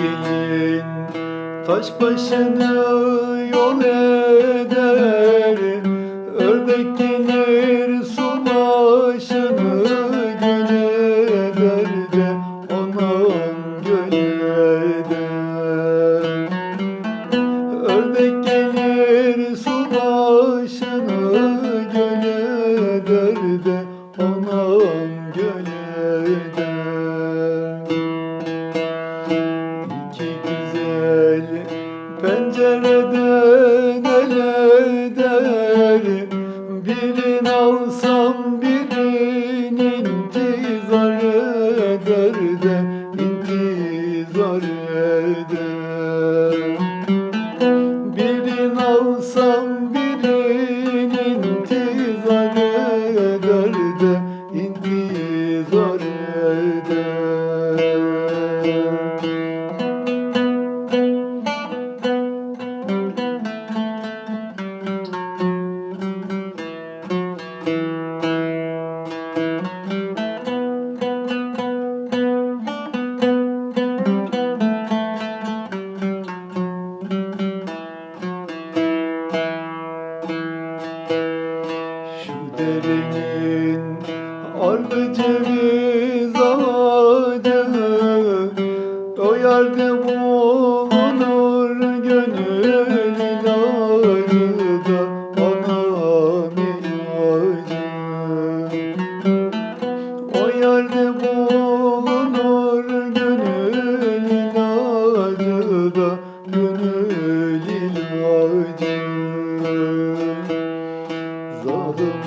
Gelin taş başını yol eder Ördek gelir su başını göl eder de Anam göl eder Ördek gelir su başını göl eder de Anam göl eder pencereden el eder Birini alsam birinin intizar eder de intizar eder Şu derenin ardı ceviz ağacı O yerde bulunur gönül ilacı da Anam ilacı O yerde bulunur gönül ilacı da Gönül ilacı Zalim